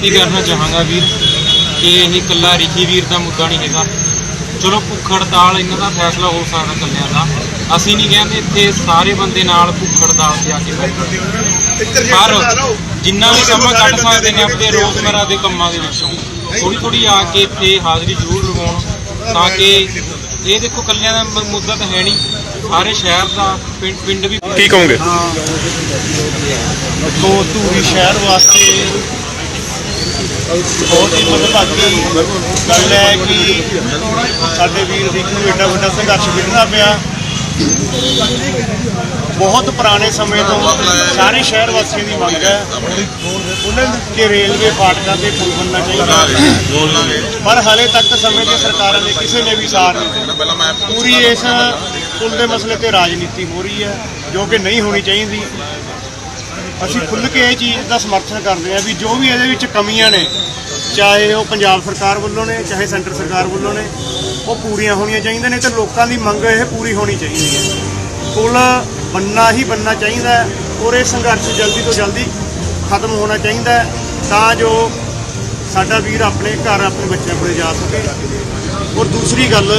ਬੇਨਤੀ ਕਰਨਾ ਚਾਹਾਂਗਾ ਵੀਰ? ਕਿ ਇਹ ਇਕੱਲਾ ਰਿਖੀ ਵੀਰ ਦਾ ਮੁੱਦਾ ਨਹੀਂ ਹੈਗਾ। ਚਲੋ ਭੁੱਖ ਹੜਤਾਲ ਇਹਨਾਂ ਦਾ ਫੈਸਲਾ ਹੋ ਸਕਦਾ ਇਕੱਲਿਆਂ ਦਾ। ਅਸੀਂ ਨਹੀਂ ਕਹਿੰਦੇ ਇੱਥੇ ਸਾਰੇ ਬੰਦੇ ਨਾਲ ਭੁੱਖ ਹੜਤਾਲ ਤੇ ਆ ਕੇ ਬੈਠੋ। ਪਰ ਜਿੰਨਾ ਵੀ ਸਮਾਂ ਕੱਢ ਸਕਦੇ ਨੇ ਆਪਣੇ ਰੋਜ਼ਮਰਾ ਦੇ ਕੰਮਾਂ ਦੇ ਵਿੱਚੋਂ। ਥੋੜੀ ਥੋੜੀ ਆ ਕੇ ਇੱਥੇ ਹਾਜ਼ਰੀ ਜ਼ਰੂਰ ਲਗਾਉਣ ਤਾਂ ਕਿ ਇਹ ਦੇਖੋ ਇਕੱਲਿਆਂ ਦਾ ਮੁੱਦਾ ਤਾਂ ਹੈ ਨਹੀਂ। ਸਾਰੇ ਸ਼ਹਿਰ ਦਾ ਪਿੰਡ ਪਿੰਡ ਵੀ ਕੀ ਕਹੋਗੇ? ਦੇਖੋ ਧੂਰੀ ਸ਼ਹਿਰ ਵਾਸਤੇ ਬਹੁਤ ਹੀ ਮੰਦਭਾਗੀ ਗੱਲ ਹੈ ਕਿ ਸਾਡੇ ਵੀਰ ਦੀ ਨੂੰ ਐਡਾ ਵੱਡਾ ਸੰਘਰਸ਼ ਵਿੱਢਣਾ ਪਿਆ। ਬਹੁਤ ਪੁਰਾਣੇ ਸਮੇਂ ਤੋਂ ਸਾਰੇ ਸ਼ਹਿਰ ਵਾਸੀਆਂ ਦੀ ਮੰਗ ਹੈ ਉਹਨਾਂ ਕਿ ਰੇਲਵੇ ਫਾਟਕਾਂ ਤੇ ਪੁਲ ਬਣਨਾ ਚਾਹੀਦਾ ਪਰ ਹਾਲੇ ਤੱਕ ਸਮੇਂ ਦੀਆਂ ਸਰਕਾਰਾਂ ਨੇ ਕਿਸੇ ਨੇ ਵੀ ਸਾਰ ਨਹੀਂ ਪੂਰੀ ਇਸ ਪੁਲ ਦੇ ਮਸਲੇ ਤੇ ਰਾਜਨੀਤੀ ਹੋ ਰਹੀ ਹੈ, ਜੋ ਕਿ ਨਹੀਂ ਹੋਣੀ ਚਾਹੀਦੀ। ਅਸੀਂ ਖੁੱਲ੍ਹ ਕੇ ਇਹ ਚੀਜ਼ ਦਾ ਸਮਰਥਨ ਕਰਦੇ ਹਾਂ ਵੀ ਜੋ ਵੀ ਇਹਦੇ ਵਿੱਚ ਕਮੀਆਂ ਨੇ, ਚਾਹੇ ਉਹ ਪੰਜਾਬ ਸਰਕਾਰ ਵੱਲੋਂ ਨੇ, ਚਾਹੇ ਸੈਂਟਰ ਸਰਕਾਰ ਵੱਲੋਂ ਨੇ, ਉਹ ਪੂਰੀਆਂ ਹੋਣੀਆਂ ਚਾਹੀਦੀਆਂ ਨੇ ਤੇ ਲੋਕਾਂ ਦੀ ਮੰਗ ਇਹ ਪੂਰੀ ਹੋਣੀ ਚਾਹੀਦੀ ਹੈ। ਪੁਲ ਬੰਨਾ ਹੀ ਬੰਨਾ ਚਾਹੀਦਾ ਹੈ ਔਰ ਇਹ ਸੰਘਰਸ਼ ਜਲਦੀ ਤੋਂ ਜਲਦੀ ਖਤਮ ਹੋਣਾ ਚਾਹੀਦਾ ਹੈ ਤਾਂ ਜੋ ਸਾਡਾ ਵੀਰ ਆਪਣੇ ਘਰ, ਆਪਣੇ ਬੱਚਿਆਂ ਕੋਲ ਜਾ ਸਕੇ। ਔਰ ਦੂਸਰੀ ਗੱਲ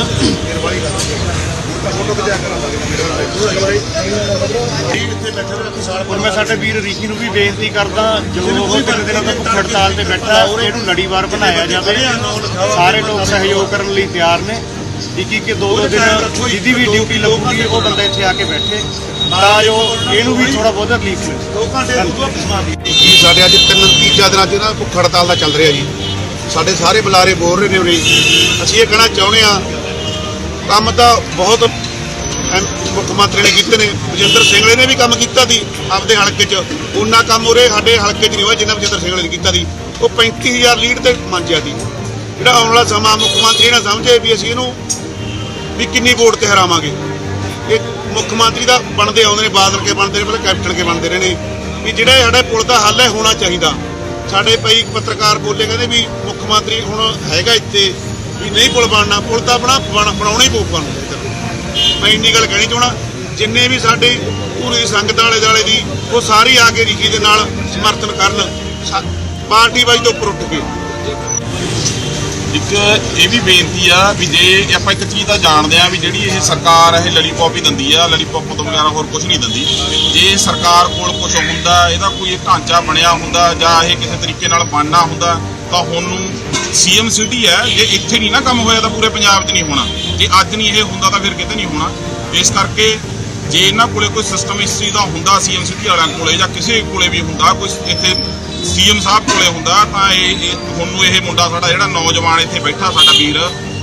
ਔਰ ਮੈਂ ਸਾਡੇ ਵੀਰ ਰਿਸ਼ੀ ਨੂੰ ਵੀ ਬੇਨਤੀ ਕਰਦਾ ਜਦੋਂ ਉਹ ਤਿੰਨ ਦਿਨਾਂ ਤੋਂ ਭੁੱਖ ਹੜਤਾਲ ਤੇ ਬੈਠਾ ਇਹਨੂੰ ਲੜੀਵਾਰ ਬਣਾਇਆ ਜਾਵੇ। ਸਾਰੇ ਲੋਕ ਸਹਿਯੋਗ ਕਰਨ ਲਈ ਤਿਆਰ ਨੇ। ਇੱਕ ਇੱਕ ਦੋ ਦੋ ਦਿਨ ਜਿਹਦੀ ਵੀ ਡਿਊਟੀ ਲੱਗੂਗੀ ਉਹ ਬੰਦਾ ਇੱਥੇ ਆ ਕੇ ਬੈਠੇ। ਤਾਂ ਜੋ ਇਹਨੂੰ ਵੀ ਥੋੜਾ ਬਹੁਤ ਰਿਲੀਫ ਮਿਲੇ। ਕੀ ਸਾਡੇ ਅੱਜ ਤਿੰਨ ਤੀਜਾ ਦਿਨ ਅੱਜ ਨਾ ਭੁੱਖ ਹੜਤਾਲ ਦਾ ਚੱਲ ਰਿਹਾ ਜੀ। ਸਾਡੇ ਸਾਰੇ ਬੁਲਾਰੇ ਬੋਲ ਰਹੇ ਨੇ ਉਰੇ। ਅਸੀਂ ਇਹ ਕਹਿਣਾ ਚਾਹੁੰਦੇ ਆ ਕੰਮ ਤਾਂ ਬਹੁਤ ਐਮ- ਮੁੱਖ ਮੰਤਰੀ ਨੇ ਕੀਤੇ ਨੇ। ਬਜਿੰਦਰ ਸਿੰਘਲੇ ਨੇ ਵੀ ਕੰਮ ਕੀਤਾ ਸੀ ਆਪਦੇ ਹਲਕੇ 'ਚ। ਉਹਨਾਂ ਕੰਮ ਉਰੇ ਸਾਡੇ ਹਲਕੇ 'ਚ ਨਹੀਂ ਹੋਇਆ ਜਿੰਨਾ ਬਜਿੰਦਰ ਸਿੰਘਲੇ ਨੇ ਕੀਤਾ ਸੀ। ਉਹ 35000 ਲੀਡ ਤੇ ਮੰਨਿਆ ਸੀ। ਜਿਹੜਾ ਆਉਣ ਵਾਲਾ ਸਮਾਂ ਮੁੱਖ ਮੰਤਰੀ ਨੇ ਸਮਝੇ ਵੀ ਅਸੀਂ ਇਹਨੂੰ ਵੀ ਕਿੰਨੀ ਵੋਟ ਤੇ ਹਰਾਵਾਂਗੇ। ਇਹ ਮੁੱਖ ਮੰਤਰੀ ਦਾ ਬਣਦੇ ਆਉਂਦੇ ਨੇ, ਬਾਦਲ ਕੇ ਬਣਦੇ ਨੇ ਪਹਿਲਾਂ ਕੈਪਟਨ ਕੇ ਬਣਦੇ ਰਹੇ ਨੇ। ਵੀ ਜਿਹੜਾ ਸਾਡੇ ਪੁਲ ਦਾ ਹੱਲ ਹੈ, ਹੋਣਾ ਚਾਹੀਦਾ। ਸਾਡੇ ਪਈ ਪੱਤਰਕਾਰ ਬੋਲੇ ਕਹਿੰਦੇ ਵੀ ਮੁੱਖ ਮੰਤਰੀ ਹੁਣ ਹੈਗਾ ਇੱਥੇ। ਵੀ ਨਹੀਂ ਪੁਲ ਬਣਨਾ, ਪੁਲ ਤਾਂ ਆਪਣਾ ਬਣਾਉਣਾ ਹੀ ਪਊਗਾ ਨੂੰ ਮੈਂ ਇੰਨੀ ਗੱਲ ਕਹਿਣੀ ਚਾਹਣਾ ਜਿੰਨੇ ਵੀ ਸਾਡੇ ਪੂਰੀ ਸੰਗਤ ਵਾਲੇ ਦਾਲੇ ਦੀ ਉਹ ਸਾਰੀ ਆ ਕੇ ਰਿਸ਼ੀ ਦੇ ਨਾਲ ਸਮਰਥਨ ਕਰਨ ਪਾਰਟੀ ਵਾਈ ਤੋਂ ਉੱਪਰ ਉੱਠ ਕੇ। ਇੱਕ ਇਹ ਵੀ ਬੇਨਤੀ ਆ ਵੀ ਜੇ ਆਪਾਂ ਇੱਕ ਚੀਜ਼ ਤਾਂ ਜਾਣਦੇ ਆ ਵੀ ਜਿਹੜੀ ਇਹ ਸਰਕਾਰ ਇਹ ਲਲੀਪੌਪ ਹੀ ਦਿੰਦੀ ਆ ਲਲੀਪੌਪ ਤੋਂ ਵਗੈਰਾ ਹੋਰ ਕੁਝ ਨਹੀਂ ਦਿੰਦੀ। ਜੇ ਸਰਕਾਰ ਕੋਲ ਕੁਝ ਹੁੰਦਾ, ਇਹਦਾ ਕੋਈ ਢਾਂਚਾ ਬਣਿਆ ਹੁੰਦਾ ਜਾਂ ਇਹ ਕਿਸੇ ਤਰੀਕੇ ਨਾਲ ਬਣਨਾ ਹੁੰਦਾ, ਤਾਂ ਹੁਣ ਨੂੰ ਸੀਐਮ ਸਿਟੀ ਹੈ, ਜੇ ਇੱਥੇ ਨਹੀਂ ਨਾ ਕੰਮ ਹੋਇਆ ਤਾਂ ਪੂਰੇ ਪੰਜਾਬ 'ਚ ਨਹੀਂ ਹੋਣਾ। ਜੇ ਅੱਜ ਨਹੀਂ ਇਹ ਹੁੰਦਾ ਤਾਂ ਫਿਰ ਕਿਤੇ ਨਹੀਂ ਹੋਣਾ। ਇਸ ਕਰਕੇ ਜੇ ਇਹਨਾਂ ਕੋਲੇ ਕੋਈ ਸਿਸਟਮ ਇਸ ਚੀਜ਼ ਦਾ ਹੁੰਦਾ, ਸੀਐਮ ਸਿਟੀ ਵਾਲਿਆਂ ਕੋਲੇ ਜਾਂ ਕਿਸੇ ਕੋਲੇ ਵੀ ਹੁੰਦਾ, ਕੋਈ ਇੱਥੇ ਸੀਐਮ ਸਾਹਿਬ ਕੋਲੇ ਹੁੰਦਾ, ਤਾਂ ਇਹ ਤੁਹਾਨੂੰ ਇਹ ਮੁੰਡਾ ਸਾਡਾ ਜਿਹੜਾ ਨੌਜਵਾਨ ਇੱਥੇ ਬੈਠਾ ਸਾਡਾ ਵੀਰ,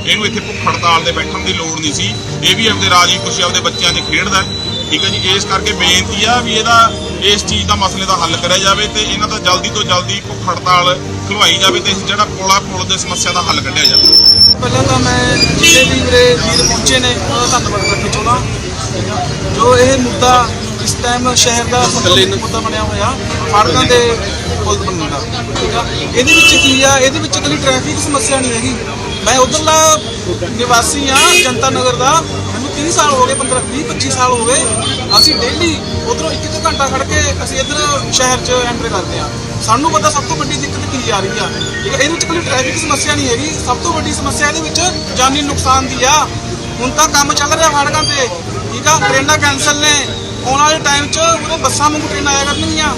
ਇਹਨੂੰ ਇੱਥੇ ਭੁੱਖ ਹੜਤਾਲ ਤੇ ਬੈਠਣ ਦੀ ਲੋੜ ਨਹੀਂ ਸੀ। ਇਹ ਵੀ ਆਪਦੇ ਰਾਜੀ ਖੁਸ਼ੀ ਆਪਦੇ ਬੱਚਿਆਂ 'ਚ ਖੇਡਦਾ ਠੀਕ ਹੈ ਜੀ, ਇਸ ਕਰਕੇ ਬੇਨਤੀ ਆ ਵੀ ਇਹਦਾ ਇਸ ਚੀਜ਼ ਦਾ ਮਸਲੇ ਦਾ ਹੱਲ ਕਰਿਆ ਜਾਵੇ ਤੇ ਇਹਨਾਂ ਦਾ ਜਲਦੀ ਤੋਂ ਜਲਦੀ ਭੁੱਖ ਹੜਤਾਲ ਖਲਵਾਈ ਜਾਵੇ ਤੇ ਜਿਹੜਾ ਪੋਲਾ ਪੁਲ ਦੇ ਸਮੱਸਿਆ ਦਾ ਹੱਲ ਕੱਢਿਆ ਜਾਵੇ। ਪਹਿਲਾਂ ਤਾਂ ਮੈਂ ਜਿਹੜੇ ਵੀ ਮੇਰੇ ਵੀਰ ਪਹੁੰਚੇ ਨੇ ਉਹਨਾਂ ਦਾ ਧੰਨਵਾਦ ਕਰਨਾ ਚਾਹੁੰਦਾ। ਜੋ ਇਹ ਮੁੱਦਾ ਇਸ ਟਾਈਮ ਸ਼ਹਿਰ ਦਾ ਮੁੱਦਾ ਮੁੱਦਾ ਬਣਿਆ ਹੋਇਆ ਫਾੜਕਾਂ ਦੇ ਪੁਲ ਬਣਨ ਦਾ। ਠੀਕ ਆ? ਇਹਦੇ ਵਿੱਚ ਕੀ ਆ? ਇਹਦੇ ਵਿੱਚ ਇਕੱਲੀ ਟ੍ਰੈਫਿਕ ਸਮੱਸਿਆ ਨਹੀਂ ਹੈਗੀ। ਮੈਂ ਉਧਰਲਾ ਨਿਵਾਸੀ ਆ ਜਨਤਾ ਨਗਰ ਦਾ। 30 ਸਾਲ ਹੋ ਗਏ 15 20 25 ਸਾਲ ਹੋ ਗਏ। ਅਸੀਂ ਡੇਲੀ ਉਧਰੋਂ ਇੱਕ ਇੱਕ ਘੰਟਾ ਖੜ ਕੇ ਅਸੀਂ ਇੱਧਰ ਸ਼ਹਿਰ 'ਚ ਐਂਟਰ ਕਰਦੇ ਆ ਸਾਨੂੰ ਪਤਾ ਸਭ ਤੋਂ ਵੱਡੀ ਦਿੱਕਤ ਕੀ ਆ ਰਹੀ ਆ। ਠੀਕ ਆ, ਇਹਦੇ ਵਿੱਚ ਕੋਈ ਟ੍ਰੈਫਿਕ ਸਮੱਸਿਆ ਨਹੀਂ ਹੈਗੀ। ਸਭ ਤੋਂ ਵੱਡੀ ਸਮੱਸਿਆ ਇਹਦੇ ਵਿੱਚ ਜਾਨੀ ਨੁਕਸਾਨ ਦੀ ਆ। ਹੁਣ ਤਾਂ ਕੰਮ ਚੱਲ ਰਿਹਾ ਫਾੜਕਾਂ ਤੇ। ਠੀਕ ਆ, ਟ੍ਰੇਨਾਂ ਕੈਂਸਲ ਨੇ। ਆਉਣ ਵਾਲੇ ਟਾਈਮ 'ਚ ਉਹਦੇ ਬੱਸਾਂ ਵਾਂਗੂ ਟ੍ਰੇਨਾਂ ਆਇਆ ਕਰਨਗੀਆਂ।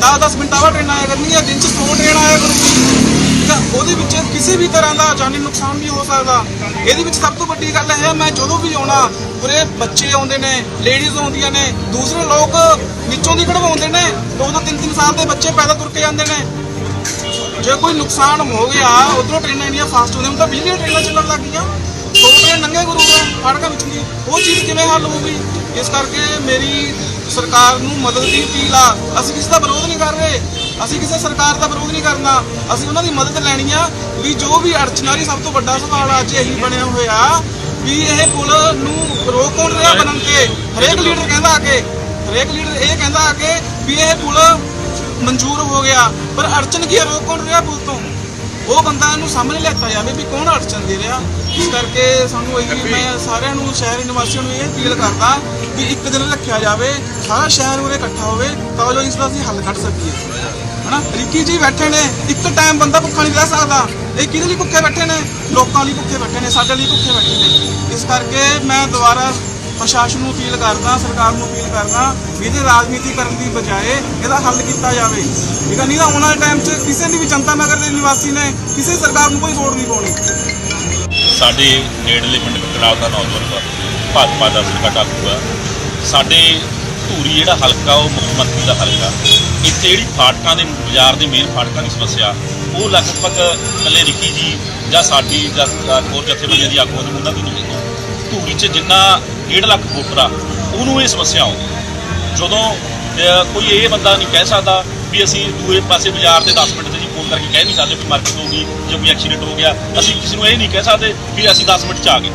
10-10 ਮਿੰਟਾਂ ਬਾਅਦ ਟ੍ਰੇਨਾਂ ਆਇਆ ਕਰਨਗੀਆਂ। ਦਿਨ 'ਚ 100 ਟ੍ਰੇਨ ਆਇਆ ਕਰੂਗੀ ਆ ਉਹਦੇ ਵਿੱਚ ਕਿਸੇ ਵੀ ਤਰ੍ਹਾਂ ਦਾ ਜਾਨੀ ਨੁਕਸਾਨ ਵੀ ਹੋ ਸਕਦਾ। ਇਹਦੇ ਵਿੱਚ ਸਭ ਤੋਂ ਵੱਡੀ ਗੱਲ ਇਹ ਹੈ, ਮੈਂ ਜਦੋਂ ਵੀ ਆਉਣਾ ਪੂਰੇ ਬੱਚੇ ਆਉਂਦੇ ਨੇ ਲੇਡੀਜ਼ ਆਉਂਦੀਆਂ ਨੇ, ਦੂਸਰੇ ਲੋਕ ਵਿੱਚੋਂ ਦੀ ਕਢਵਾਉਂਦੇ ਨੇ, ਦੋ ਦੋ ਤਿੰਨ ਤਿੰਨ ਸਾਲ ਦੇ ਬੱਚੇ ਪੈਦਾ ਤੁਰ ਕੇ ਜਾਂਦੇ ਨੇ। ਜੇ ਕੋਈ ਨੁਕਸਾਨ ਹੋ ਗਿਆ, ਉਧਰੋਂ ਟ੍ਰੇਨਾਂ ਇੰਨੀਆਂ ਫਾਸਟ ਹੁੰਦੀਆਂ ਹੁਣ ਤਾਂ ਬਿਜਲੀ ਦੀਆਂ ਟ੍ਰੇਨਾਂ ਚੱਲਣ ਲੱਗ ਗਈਆਂ, ਸੌ ਟ੍ਰੇਨ ਨੰਗੇ ਕਰੂਗਾ ਫਾੜਕਾਂ ਵਿੱਚ ਦੀ ਉਹ ਚੀਜ਼ ਕਿਵੇਂ ਹੱਲ ਹੋਊਗੀ? ਇਸ ਕਰਕੇ ਮੇਰੀ ਸਰਕਾਰ ਨੂੰ ਮਦਦ ਦੀ ਅਪੀਲ ਆ। ਅਸੀਂ ਕਿਸੇ ਦਾ ਵਿਰੋਧ ਨਹੀਂ ਕਰ ਰਹੇ। ਅਸੀਂ ਕਿਸੇ ਸਰਕਾਰ ਦਾ ਵਿਰੋਧ ਨਹੀਂ ਕਰਨਾ। ਅਸੀਂ ਉਹਨਾਂ ਦੀ ਮਦਦ ਲੈਣੀ ਆ ਵੀ ਜੋ ਵੀ ਅੜਚਨਾਰੀ ਸਭ ਤੋਂ ਵੱਡਾ ਸਵਾਲ ਅੱਜ ਇਹੀ ਬਣਿਆ ਹੋਇਆ ਵੀ ਇਹ ਪੁਲ ਨੂੰ ਰੋਕ ਕੌਣ ਰਿਹਾ ਬਣਨ ਤੇ? ਹਰੇਕ ਲੀਡਰ ਕਹਿੰਦਾ ਆ ਕੇ ਹਰੇਕ ਲੀਡਰ ਇਹ ਕਹਿੰਦਾ ਆ ਕੇ ਵੀ ਇਹ ਪੁਲ ਮਨਜ਼ੂਰ ਹੋ ਗਿਆ। ਪਰ ਅੜਚਨ ਕੀ ਹੈ ਰੋਕ ਕੌਣ ਰਿਹਾ ਪੁਲ ਤੋਂ? ਉਹ ਬੰਦਾ ਨੂੰ ਸਾਹਮਣੇ ਲਿਆਤਾ ਜਾਵੇ ਵੀ ਕੌਣ ਅੜਚਨ ਦੇ ਰਿਹਾ। ਇਸ ਕਰਕੇ ਸਾਨੂੰ ਇਹ ਮੈਂ ਸਾਰਿਆਂ ਨੂੰ ਸ਼ਹਿਰੀ ਨਿਵਾਸੀਆਂ ਨੂੰ ਇਹ ਅਪੀਲ ਕਰਦਾ ਵੀ ਇੱਕ ਦਿਨ ਰੱਖਿਆ ਜਾਵੇ ਸਾਰਾ ਸ਼ਹਿਰ ਉਰੇ ਇਕੱਠਾ ਹੋਵੇ ਤਾਂ ਜੋ ਇਸ ਦਾ ਅਸੀਂ ਹੱਲ ਕੱਢ ਸਕੀਏ। ਹਨਾ? ਰਿੱਕੀ ਜੀ ਬੈਠੇ ਨੇ ਇੱਕ ਟਾਈਮ ਬੰਦਾ ਭੁੱਖਾ ਨਹੀਂ ਰਹਿ ਸਕਦਾ। ਇਹ ਕਿਹਦੇ ਲਈ ਭੁੱਖੇ ਬੈਠੇ ਨੇ? ਲੋਕਾਂ ਲਈ ਭੁੱਖੇ ਬੈਠੇ ਨੇ ਸਾਡੇ ਲਈ ਭੁੱਖੇ ਬੈਠੇ ਨੇ। ਇਸ ਕਰਕੇ ਮੈਂ ਦੁਬਾਰਾ ਪ੍ਰਸ਼ਾਸਨ ਨੂੰ ਅਪੀਲ ਕਰਦਾ, ਸਰਕਾਰ ਨੂੰ ਅਪੀਲ ਕਰਦਾ ਵੀ ਇਹਦੇ ਰਾਜਨੀਤੀ ਕਰਨ ਦੀ ਬਜਾਏ ਇਹਦਾ ਹੱਲ ਕੀਤਾ ਜਾਵੇ। ਠੀਕ ਹੈ ਨਹੀਂ ਤਾਂ ਆਉਣ ਵਾਲੇ ਟਾਈਮ 'ਚ ਕਿਸੇ ਨੇ ਵੀ ਜਨਤਾ ਨਗਰ ਦੇ ਨਿਵਾਸੀ ਨੇ ਕਿਸੇ ਸਰਕਾਰ ਨੂੰ ਕੋਈ ਵੋਟ ਨਹੀਂ ਪਾਉਣੀ। ਸਾਡੇ ਨੇੜਲੇ ਪਿੰਡ ਕਟਰਾਲ ਦਾ ਨੌਜਵਾਨ ਭਾਜਪਾ ਦਾ ਸਰਕਟ ਆਗੂ ਆ। ਸਾਡੇ ਧੂਰੀ ਜਿਹੜਾ ਹਲਕਾ, ਉਹ ਮੁੱਖ ਮੰਤਰੀ ਦਾ ਹਲਕਾ। ਇੱਥੇ ਜਿਹੜੀ ਫਾਟਕਾਂ ਦੇ, ਬਾਜ਼ਾਰ ਦੇ ਮੇਨ ਫਾਟਕਾਂ ਦੀ ਸਮੱਸਿਆ, ਉਹ ਲਗਭਗ ਇਕੱਲੇ ਰਿੱਕੀ ਜੀ ਜਾਂ ਸਾਡੀ ਜਾਂ ਹੋਰ ਜਥੇਬੰਦੀਆਂ ਦੀ ਆਗੂਆਂ ਦੀ ਉਹਨਾਂ ਦੀ ਨਹੀਂ ਹੈਗੀ। ਧੂਰੀ 'ਚ ਜਿੰਨਾ 1.5 ਲੱਖ ਵੋਟਰ ਆ ਉਹਨੂੰ ਇਹ ਸਮੱਸਿਆ ਆਉਂਦੀ ਜਦੋਂ ਕੋਈ ਇਹ ਬੰਦਾ ਨਹੀਂ ਕਹਿ ਸਕਦਾ ਵੀ ਅਸੀਂ ਦੂਏ ਪਾਸੇ ਬਾਜ਼ਾਰ ਤੇ 10 ਮਿੰਟ ਤੇ ਜੀ ਫੋਨ ਕਰਕੇ ਕਹਿ ਨਹੀਂ ਸਕਦੇ ਵੀ ਮਰਕਤ ਹੋ ਗਈ ਜਾਂ ਕੋਈ ਐਕਸੀਡੈਂਟ ਹੋ ਗਿਆ। ਅਸੀਂ ਕਿਸੇ ਨੂੰ ਇਹ ਨਹੀਂ ਕਹਿ ਸਕਦੇ ਵੀ ਅਸੀਂ 10 ਮਿੰਟ ਚ ਆ ਗਏ।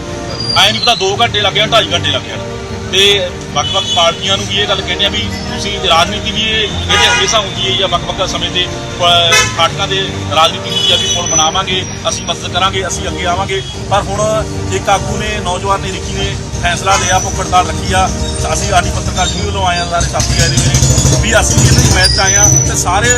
ਐਂ ਨਹੀਂ ਪਤਾ 2 ਘੰਟੇ ਲੱਗ ਜਾਣ 2.5 ਘੰਟੇ ਲੱਗ ਜਾਣ। ਤੇ ਵੱਖ-ਵੱਖ ਪਾਰਟੀਆਂ ਨੂੰ ਵੀ ਇਹ ਗੱਲ ਕਹਿੰਦੇ ਆ ਵੀ ਤੁਸੀਂ ਰਾਜਨੀਤੀ ਵੀ ਇਹ ਜਿਹੜੇ ਹਮੇਸ਼ਾ ਹੁੰਦੀ ਹੈ ਜਾਂ ਵੱਖ-ਵੱਖ ਸਮੇਂ ਤੇ ਪ- ਫਾਟਕਾਂ ਦੇ ਰਾਜਨੀਤੀ ਹੁੰਦੀ ਆ ਵੀ ਪੁਲ ਬਣਾਵਾਂਗੇ, ਅਸੀਂ ਮਦਦ ਕਰਾਂਗੇ, ਅਸੀਂ ਅੱਗੇ ਆਵਾਂਗੇ। ਪਰ ਹੁਣ ਇੱਕ ਆਗੂ ਨੇ, ਨੌਜਵਾਨ ਨੇ, ਰਿੱਕੀ ਨੇ ਫੈਸਲਾ ਲਿਆ, ਭੁੱਖ ਹੜਤਾਲ ਰੱਖੀ ਆ। ਅਸੀਂ ਆਡੀ ਪੱਤਰਕਾਰ ਜੀ ਵੱਲੋਂ ਆਏ ਆ, ਸਾਰੇ ਸਾਥੀ ਆਏ ਦੇ ਮੇਰੇ। ਵੀ ਅਸੀਂ ਇਹਦੇ ਮੈਚ 'ਚ ਆਏ ਆ ਤੇ ਸਾਰੇ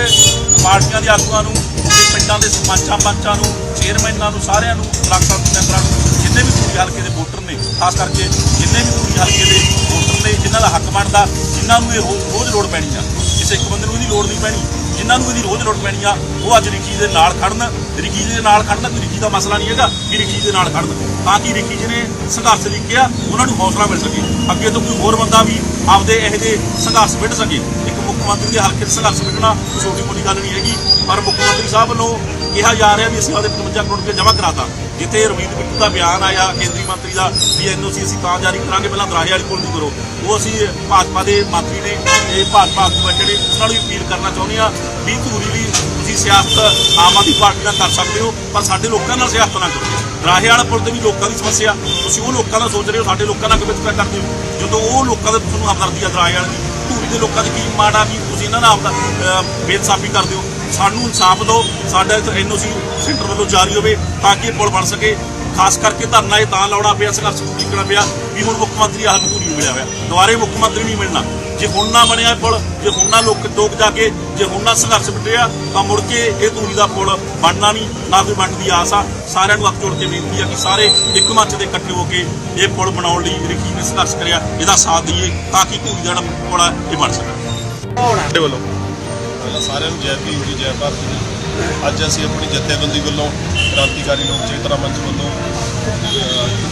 ਪਾਰਟੀਆਂ ਦੇ ਆਗੂਆਂ ਨੂੰ, ਤੇ ਪਿੰਡਾਂ ਦੇ ਸਰਪੰਚਾਂ, ਪੰਚਾਂ ਨੂੰ ਚੇਅਰਮੈਨਾਂ ਨੂੰ, ਸਾਰਿਆਂ ਨੂੰ, ਬਲਾਕ ਸੰਮਤੀ ਮੈਂਬਰਾਂ ਨੂੰ, ਜਿੰਨੇ ਵੀ ਪੂਰੀ ਹਲਕੇ ਦੇ ਵੋਟਰ ਖਾਸ ਕਰਕੇ ਜਿੰਨੇ ਵੀ ਦੂਜੀ ਹਲਕੇ ਦੇ ਵੋਟਰ ਨੇ, ਜਿਨ੍ਹਾਂ ਦਾ ਹੱਕ ਬਣਦਾ, ਜਿਨ੍ਹਾਂ ਨੂੰ ਇਹ ਰੋਜ਼ ਰੋਜ਼ ਲੋੜ ਪੈਣੀ ਆ। ਕਿਸੇ ਇੱਕ ਬੰਦੇ ਨੂੰ ਇਹਦੀ ਲੋੜ ਨਹੀਂ ਪੈਣੀ। ਜਿਨ੍ਹਾਂ ਨੂੰ ਇਹਦੀ ਰੋਜ਼ ਲੋੜ ਪੈਣੀ ਆ, ਉਹ ਅੱਜ ਰਿੱਕੀ ਦੇ ਨਾਲ ਖੜਨ। ਰਿਕੀ ਦੇ ਨਾਲ ਖੜਨ ਕੋਈ ਰਿੱਕੀ ਦਾ ਮਸਲਾ ਨਹੀਂ ਹੈਗਾ ਕਿ ਰਿੱਕੀ ਦੇ ਨਾਲ ਖੜਨ। ਤਾਂ ਕਿ ਰਿੱਕੀ ਜਿਹਨੇ ਸੰਘਰਸ਼ ਲਿਖਿਆ ਉਹਨਾਂ ਨੂੰ ਹੌਸਲਾ ਮਿਲ ਸਕੇ। ਅੱਗੇ ਤੋਂ ਕੋਈ ਹੋਰ ਬੰਦਾ ਵੀ ਆਪਦੇ ਇਹੋ ਜਿਹੇ ਸੰਘਰਸ਼ ਵਿੱਢ ਸਕੇ। ਇੱਕ ਮੁੱਖ ਮੰਤਰੀ ਦੇ ਹਲਕੇ 'ਚ ਸੰਘਰਸ਼ ਵਿੱਢਣਾ ਛੋਟੀ ਮੋਟੀ ਗੱਲ ਨਹੀਂ ਹੈਗੀ। ਪਰ ਮੁੱਖ ਮੰਤਰੀ ਸਾਹਿਬ ਵੱਲੋਂ ਕਿਹਾ ਜਾ ਰਿਹਾ ਵੀ ਅਸੀਂ ਆਪਦੇ 55 ਕਰੋੜ ਰੁਪਏ ਜਮ੍ਹਾਂ ਕਰਾਤਾ। ਜਿੱਥੇ ਰਵੀਂਦਰ ਬਿੱਟੂ ਦਾ ਬਿਆਨ ਆਇਆ ਕੇਂਦਰੀ ਮੰਤਰੀ ਦਾ ਵੀ ਐਨਓਸੀ ਅਸੀਂ ਤਾਂ ਜਾਰੀ ਕਰਾਂਗੇ ਪਹਿਲਾਂ ਦਰਾਹੇ ਵਾਲੀ ਕੋਲ ਨਹੀਂ ਕਰੋ। ਉਹ ਅਸੀਂ ਭਾਜਪਾ ਦੇ ਮੰਤਰੀ ਨੇ ਇਹ ਭਾਜਪਾ ਆਗੂ ਬੈਠੇ ਨੇ ਉਹਨਾਂ ਨੂੰ ਵੀ ਅਪੀਲ ਕਰਨਾ ਚਾਹੁੰਦੇ ਆ ਵੀ ਧੂਰੀ ਵੀ ਤੁਸੀਂ ਸਿਆਸਤ ਆਮ ਆਦਮੀ ਪਾਰਟੀ ਨਾਲ ਕਰ ਸਕਦੇ ਹੋ ਪਰ ਸਾਡੇ ਲੋਕਾਂ ਨਾਲ ਸਿਆਸਤ ਨਾ ਕਰੋ। ਦਰਾਹੇ ਵਾਲਾ ਪੁਲ ਤੇ ਵੀ ਲੋਕਾਂ ਦੀ ਸਮੱਸਿਆ ਤੁਸੀਂ ਉਹ ਲੋਕਾਂ ਦਾ ਸੋਚ ਰਹੇ ਹੋ ਸਾਡੇ ਲੋਕਾਂ ਨਾਲ ਕਿਵੇਂ ਤੱਕ ਕਰਦੇ ਹੋ? ਜਦੋਂ ਉਹ ਲੋਕਾਂ ਦੇ ਤੁਹਾਨੂੰ ਹਮਦਰਦੀ ਆ ਦਰਾਹੇ ਵਾਲੇ ਦੀ ਧੂਰੀ ਦੇ ਲੋਕਾਂ ਦੀ ਕੀ ਮਾੜਾ ਵੀ ਤੁਸੀਂ ਇਹਨਾਂ ਨਾਲ ਆਪਦਾ ਅਹ, ਬੇਇਨਸਾਫੀ ਕਰਦੇ ਹੋ? ਸਾਨੂੰ ਇਨਸਾਫ ਦਿਓ ਸਾਡਾ ਇੱਥੇ ਐਨਓਸੀ ਸੈਂਟਰ ਵੱਲੋਂ ਜਾਰੀ ਹੋਵੇ ਤਾਂ ਕਿ ਇਹ ਪੁਲ ਬਣ ਸਕੇ। ਖਾਸ ਕਰਕੇ ਧਰਨਾ ਇਹ ਤਾਂ ਲਾਉਣਾ ਪਿਆ ਸੰਘਰਸ਼ ਲਿਖਣਾ ਪਿਆ ਵੀ ਹੁਣ ਮੁੱਖ ਮੰਤਰੀ ਹਾਲ ਨੂੰ ਨਹੀਂ ਮਿਲਿਆ ਹੋਇਆ। ਦੁਬਾਰੇ ਮੁੱਖ ਮੰਤਰੀ ਨਹੀਂ ਮਿਲਣਾ। ਜੇ ਹੁਣ ਨਾ ਬਣਿਆ ਇਹ ਪੁਲ ਜੇ ਹੁਣ ਨਾ ਲੋਕ ਲੋਕ ਜਾ ਕੇ ਜੇ ਹੁਣ ਨਾ ਸੰਘਰਸ਼ ਵਿੱਢਿਆ ਤਾਂ ਮੁੜ ਕੇ ਇਹ ਧੂਰੀ ਦਾ ਪੁਲ ਬਣਨਾ ਨਹੀਂ ਨਾ ਕੋਈ ਬਣਨ ਦੀ ਆਸ ਆ। ਸਾਰਿਆਂ ਨੂੰ ਹੱਥ ਜੋੜ ਕੇ ਬੇਨਤੀ ਆ ਕਿ ਸਾਰੇ ਇੱਕ ਮੰਚ ਦੇ ਇਕੱਠੇ ਹੋ ਕੇ ਇਹ ਪੁਲ ਬਣਾਉਣ ਲਈ ਰਿੱਕੀ ਨੇ ਸੰਘਰਸ਼ ਕਰਿਆ ਇਹਦਾ ਸਾਥ ਦਈਏ ਤਾਂ ਕਿ ਧੂਰੀ ਦਾ ਜਿਹੜਾ ਪੁਲ ਆ ਇਹ ਬਣ ਸਕੇ। ਸਾਡੇ ਵੱਲੋਂ। ਪਹਿਲਾਂ ਸਾਰਿਆਂ ਨੂੰ ਜੈ ਭੀਮ ਜੀ ਜੈ ਭਾਰਤ ਜੀ। ਅੱਜ ਅਸੀਂ ਆਪਣੀ ਜਥੇਬੰਦੀ ਵੱਲੋਂ ਕ੍ਰਾਂਤੀਕਾਰੀ ਲੋਕ ਚੇਤਨਾ ਮੰਚ ਵੱਲੋਂ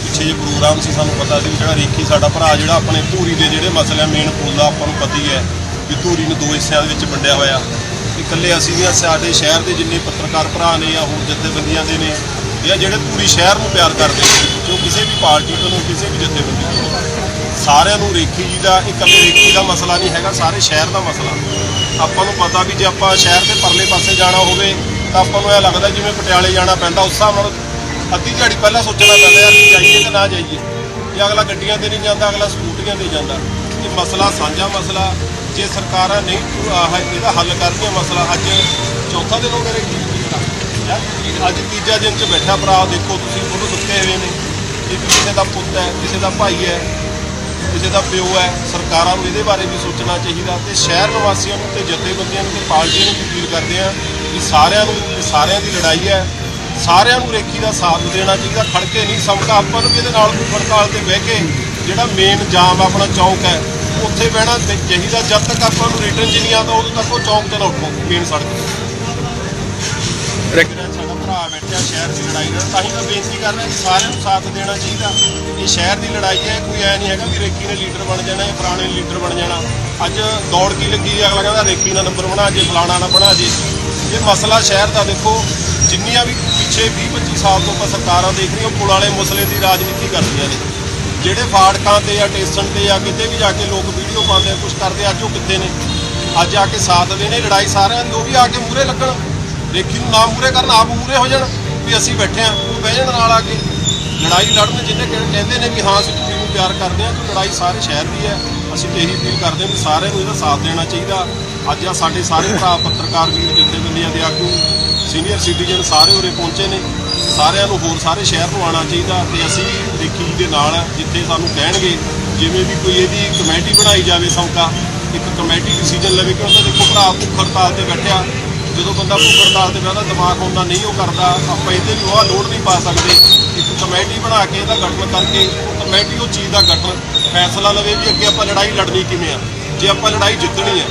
ਪਿੱਛੇ ਜੇ ਪ੍ਰੋਗਰਾਮ ਸੀ ਸਾਨੂੰ ਪਤਾ ਸੀ ਜਿਹੜਾ ਰੇਖੀ ਸਾਡਾ ਭਰਾ ਜਿਹੜਾ ਆਪਣੇ ਧੂਰੀ ਦੇ ਜਿਹੜੇ ਮਸਲੇ ਮੇਨ ਪੁੱਲ ਦਾ ਆਪਾਂ ਨੂੰ ਪਤਾ ਹੀ ਹੈ ਵੀ ਧੂਰੀ ਨੂੰ ਦੋ ਹਿੱਸਿਆਂ ਦੇ ਵਿੱਚ ਵੰਡਿਆ ਹੋਇਆ। ਤੇ ਇਕੱਲੇ ਅਸੀਂ ਨਹੀਂ ਹਾਂ, ਸਾਡੇ ਸ਼ਹਿਰ ਦੇ ਜਿੰਨੇ ਪੱਤਰਕਾਰ ਭਰਾ ਨੇ ਜਾਂ ਹੋਰ ਜਥੇਬੰਦੀਆਂ ਦੇ ਨੇ ਇਹ ਜਿਹੜੇ ਧੂਰੀ ਸ਼ਹਿਰ ਨੂੰ ਪਿਆਰ ਕਰਦੇ ਨੇ ਜੋ ਕਿਸੇ ਵੀ ਪਾਰਟੀ ਤੋਂ ਕਿਸੇ ਵੀ ਜਥੇਬੰਦੀ ਤੋਂ ਸਾਰਿਆਂ ਨੂੰ ਰੇਖੀ ਜੀ ਦਾ ਇਹ ਇਕੱਲੇ ਰੇਖੀ ਦਾ ਮਸਲਾ ਨਹੀਂ ਹੈਗਾ, ਸਾਰੇ ਸ਼ਹਿਰ ਦਾ ਮਸਲਾ। ਆਪਾਂ ਨੂੰ ਪਤਾ ਵੀ ਜੇ ਆਪਾਂ ਸ਼ਹਿਰ ਦੇ ਪਰਲੇ ਪਾਸੇ ਜਾਣਾ ਹੋਵੇ, ਤਾਂ ਆਪਾਂ ਨੂੰ ਇਹ ਲੱਗਦਾ ਜਿਵੇਂ ਪਟਿਆਲੇ ਜਾਣਾ ਪੈਂਦਾ, ਉਸ ਹਿਸਾਬ ਨਾਲ ਅੱਧੀ ਦਿਹਾੜੀ ਪਹਿਲਾਂ ਸੋਚਣਾ ਪੈਂਦਾ ਯਾਰ ਜਾਈਏ ਕਿ ਨਾ ਜਾਈਏ। ਜੇ ਅਗਲਾ ਗੱਡੀਆਂ ਤੇ ਨਹੀਂ ਜਾਂਦਾ, ਅਗਲਾ ਸਕੂਟਰੀਆਂ ਤੇ ਜਾਂਦਾ। ਇਹ ਮਸਲਾ ਸਾਂਝਾ ਮਸਲਾ। ਜੇ ਸਰਕਾਰਾਂ ਨਹੀਂ ਇਹਦਾ ਹੱਲ ਕਰਦੀਆਂ ਮਸਲਾ, ਅੱਜ ਚੌਥਾ ਦਿਨ ਹੋ ਮੇਰੇ ਕੀ ਅੱਜ ਤੀਜਾ ਦਿਨ ਚ ਬੈਠਾ ਭਰਾ, ਦੇਖੋ ਤੁਸੀਂ, ਉਹਨੂੰ ਸੁੱਤੇ ਹੋਏ ਨੇ। ਇੱਕ ਕਿਸੇ ਦਾ ਪੁੱਤ ਹੈ, ਕਿਸੇ ਦਾ ਭਾਈ ਹੈ। ਕਿਸੇ ਦਾ ਪਿਓ ਹੈ, ਸਰਕਾਰਾਂ ਨੂੰ ਇਹਦੇ ਬਾਰੇ ਵੀ ਸੋਚਣਾ ਚਾਹੀਦਾ ਤੇ ਸ਼ਹਿਰ ਨਿਵਾਸੀਆਂ ਨੂੰ ਤੇ ਜਥੇਬੰਦੀਆਂ ਨੂੰ ਤੇ ਪਾਰਟੀਆਂ ਨੂੰ ਅਪੀਲ ਕਰਦੇ ਆ ਕਿ ਸਾਰਿਆਂ ਨੂੰ ਸਾਰਿਆਂ ਦੀ ਲੜਾਈ ਹੈ। ਸਾਰਿਆਂ ਨੂੰ ਰੇਖੀ ਦਾ ਸਾਥ ਦੇਣਾ ਚਾਹੀਦਾ ਖੜ ਕੇ ਨਹੀਂ ਸਮਝਦਾ। ਆਪਾਂ ਨੂੰ ਵੀ ਇਹਦੇ ਨਾਲ ਹੜਤਾਲ ਤੇ ਬਹਿ ਕੇ ਜਿਹੜਾ ਮੇਨ ਜਾਮ ਆਪਣਾ ਚੌਂਕ ਹੈ, ਉੱਥੇ ਬਹਿਣਾ ਚਾਹੀਦਾ। ਜਦ ਤੱਕ ਆਪਾਂ ਨੂੰ ਰਿਟਰਨ 'ਚ ਨਹੀਂ ਆਉਂਦਾ ਉਦੋਂ ਤੱਕ ਉਹ ਚੌਂਕ 'ਤੇ ਨਾ ਉੱਠੋ ਮੇਨ ਸੜਕ ਤੇ। ਜਿਹੜਾ ਸਾਡਾ ਭਰਾ ਬੈਠਿਆ ਸ਼ਹਿਰ ਦੀ ਲੜਾਈ ਨਾਲ ਤਾਂ ਹੀ ਤਾਂ ਬੇਨਤੀ ਕਰ ਰਿਹਾ ਕਿ ਸਾਰਿਆਂ ਨੂੰ ਸਾਥ ਦੇਣਾ ਚਾਹੀਦਾ। ਇਹ ਸ਼ਹਿਰ ਦੀ ਲੜਾਈ ਹੈ ਕੋਈ ਐ ਨਹੀਂ ਹੈਗਾ ਵੀ ਰੇਕੀ ਨੇ ਲੀਡਰ ਬਣ ਜਾਣਾ ਜਾਂ ਫਲਾਣੇ ਲੀਡਰ ਬਣ ਜਾਣਾ। ਅੱਜ ਦੌੜ ਕੀ ਲੱਗੀ ਹੈ, ਅਗਲਾ ਕਹਿੰਦਾ ਰੇਕੀ ਨਾਲ ਨੰਬਰ ਬਣਾ ਜੇ ਫਲਾਣਾ ਨਾ ਬਣਾ ਜੇ। ਇਹ ਮਸਲਾ ਸ਼ਹਿਰ ਦਾ ਦੇਖੋ ਜਿੰਨੀਆਂ ਵੀ ਪਿੱਛੇ 20 25 ਸਾਲ ਤੋਂ ਆਪਾਂ ਸਰਕਾਰਾਂ ਦੇਖ ਰਹੀਆਂ ਪੁਲ ਵਾਲੇ ਮਸਲੇ ਦੀ ਰਾਜਨੀਤੀ ਕਰਦੀਆਂ ਨੇ। ਜਿਹੜੇ ਫਾੜਕਾਂ ਤੇ ਜਾਂ ਟੇਸ਼ਨ ਤੇ ਜਾਂ ਕਿਤੇ ਵੀ ਜਾ ਕੇ ਲੋਕ ਵੀਡੀਓ ਪਾਉਂਦੇ ਆ ਕੁਝ ਕਰਦੇ ਅੱਜ ਉਹ ਕਿੱਥੇ ਨੇ? ਅੱਜ ਆ ਕੇ ਸਾਥ ਦੇਣੇ ਲੜਾਈ ਸਾਰਿਆਂ ਦੀ ਉਹ ਵੀ ਆ ਕੇ ਮੂਰੇ ਲੱਗਣ। ਦੇਖੀ ਨੂੰ ਨਾ ਮੂਰੇ ਕਰਨ ਆਪ ਮੂਰੇ ਹੋ ਜਾਣ ਵੀ ਅਸੀਂ ਬੈਠੇ ਆ ਉਹ ਬਹਿ ਜਾਣ ਨਾਲ ਆ ਕੇ। ਲੜਾਈ ਲੜਨ ਜਿੰਨੇ ਕਹਿ- ਕਹਿੰਦੇ ਨੇ ਵੀ ਹਾਂ, ਅਸੀਂ ਤੁਸੀਂ ਨੂੰ ਪਿਆਰ ਕਰਦੇ ਆ ਕਿ ਲੜਾਈ ਸਾਰੇ ਸ਼ਹਿਰ ਦੀ ਹੈ, ਅਸੀਂ ਤੇ ਇਹੀ ਅਪੀਲ ਕਰਦੇ ਹਾਂ ਵੀ ਸਾਰਿਆਂ ਨੂੰ ਇਹਦਾ ਸਾਥ ਦੇਣਾ ਚਾਹੀਦਾ। ਅੱਜ ਆ ਸਾਡੇ ਸਾਰੇ ਭਰਾ ਪੱਤਰਕਾਰ ਵੀਰ ਜਥੇਬੰਦੀਆਂ ਦੇ ਆਗੂ ਸੀਨੀਅਰ ਸਿਟੀਜ਼ਨ ਸਾਰੇ ਉਰੇ ਪਹੁੰਚੇ ਨੇ। ਸਾਰਿਆਂ ਨੂੰ ਹੋਰ ਸਾਰੇ ਸ਼ਹਿਰ ਨੂੰ ਆਉਣਾ ਚਾਹੀਦਾ ਤੇ ਅਸੀਂ ਰੇਖੀ ਜੀ ਦੇ ਨਾਲ ਜਿੱਥੇ ਸਾਨੂੰ ਕਹਿਣਗੇ, ਜਿਵੇਂ ਵੀ ਕੋਈ ਇਹਦੀ ਕਮੇਟੀ ਬਣਾਈ ਜਾਵੇ ਸੌਂਕਾ, ਇੱਕ ਕਮੇਟੀ ਡਿਸੀਜਨ ਲਵੇ ਕਿਉਂਕਿ ਦੇਖੋ ਭਰਾ ਭੁੱਖ ਹੜਤਾਲ ਤੇ ਬੈਠਿਆ ਜਦੋਂ ਬੰਦਾ ਭੁੱਖ ਹੜਤਾਲ ਤੇ ਬਹਿੰਦਾ ਦਿਮਾਗ ਹੁੰਦਾ ਨਹੀਂ, ਉਹ ਕਰਦਾ, ਆਪਾਂ ਇਹਦੇ ਵੀ ਉਹ ਲੋਡ ਨਹੀਂ ਪਾ ਸਕਦੇ। ਇੱਕ ਕਮੇਟੀ ਬਣਾ ਕੇ ਇਹਦਾ ਗਠਨ ਕਰਕੇ ਉਹ ਕਮੇਟੀ ਉਹ ਚੀਜ਼ ਦਾ ਗਠਨ ਫੈਸਲਾ ਲਵੇ ਵੀ ਅੱਗੇ ਆਪਾਂ ਲੜਾਈ ਲੜਨੀ ਕਿਵੇਂ ਆ। ਜੇ ਆਪਾਂ ਲੜਾਈ ਜਿੱਤਣੀ ਹੈ